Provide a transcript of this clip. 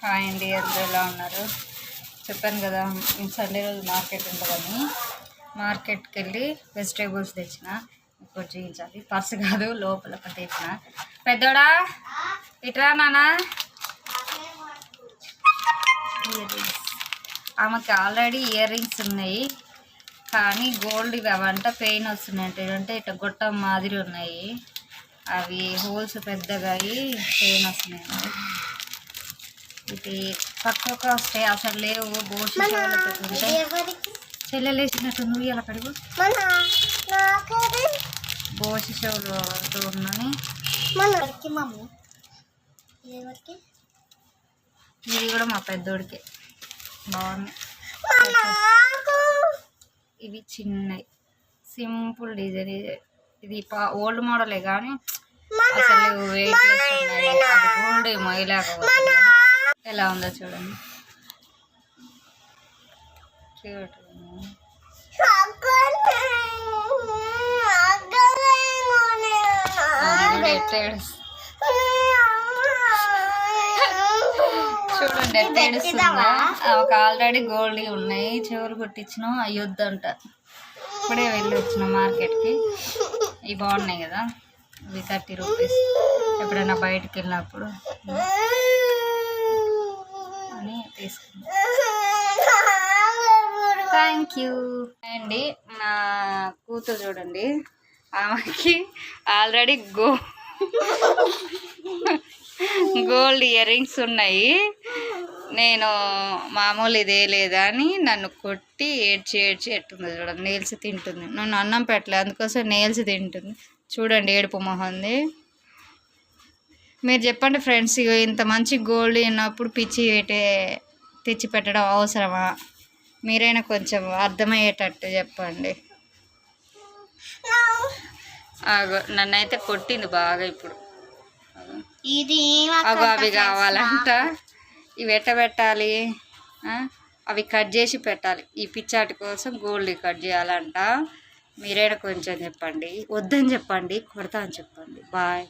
Hi అండి అందరూ ఎలా ఉన్నారు? చెప్పాను కదా నేను సండే రోజు మార్కెట్ ఉంటుందని మార్కెట్కి వెళ్ళి వెజిటేబుల్స్ తెచ్చిన ఇప్పుడు చూపించాలి. పర్స్ కాదు లోపల తెచ్చిన. పెద్దోడా? ఇట్రా నానా ఇయర్ రింగ్స్ ఆమెకి ఆల్రెడీ ఇయర్ రింగ్స్ ఉన్నాయి కానీ గోల్డ్ ఇవి అవంట పెయిన్ వస్తున్నాయంట. అంటే ఇట్లా గొట్టం మాదిరి ఉన్నాయి. అవి హోల్స్ పెద్దగా అయ్యి పెయిన్ వస్తున్నాయి ఇది తక్కువ కాస్టే అసలు లేవు. బోషి ఉంటే ఎవరికి? చెల్లెలేసినట్టు నువ్వు ఇలా కడుగు. బోషి షోలు ఉన్నాయి ఇది కూడా మా పెద్దోడికి. బాగుంది. ఇవి చిన్నవి సింపుల్ డిజైన్. ఇది ఇది పా ఓల్డ్ మోడలే కానీ అసలు వెయిట్ అది గోల్డ్ మొయ్యలేకపోతుంది ఎలా ఉందో చూడండి. క్యూట్ చూడండి ఎట్లా ఏడుస్తుందా. ఒక ఆల్రెడీ గోల్డ్ ఉన్నాయి. చెవులు కుట్టించినాం. అయ్యొద్దంట ఇప్పుడే వెళ్ళి వచ్చిన మార్కెట్కి. ఇవి బాగున్నాయి కదా. ఇవి థర్టీ రూపీస్. ఎప్పుడైనా బయటకు వెళ్ళినప్పుడు. థ్యాంక్ యూ అండి నా కూతురు చూడండి. ఆమెకి already go gold earrings ఉన్నాయి. నేను మామూలు ఇదే లేదా అని నన్ను కొట్టి ఏడ్చి ఏడ్చి ఎట్టుంది చూడండి. నేల్స్ తింటుంది. నన్ను అన్నం పెట్టలే అందుకోసం నేల్స్ తింటుంది. చూడండి ఏడుపు మొహంది మీరు చెప్పండి ఫ్రెండ్స్ ఇంత మంచి గోల్డ్ ఉన్నప్పుడు పిచ్చి పెట్టే తెచ్చి పెట్టడం అవసరమా? మీరైనా కొంచెం అర్థమయ్యేటట్టు చెప్పండి. నన్నైతే కొట్టింది బాగా ఇప్పుడు. అగో. ఇది అగో అవి కావాలంట. ఇవి ఎట్ట పెట్టాలి? ఆ? అవి కట్ చేసి పెట్టాలి. ఈ పిచ్చాటి కోసం గోల్డ్ కట్ చేయాలంట. మీరైనా కొంచెం చెప్పండి. వద్దని చెప్పండి కొడతా అని చెప్పండి. బాయ్.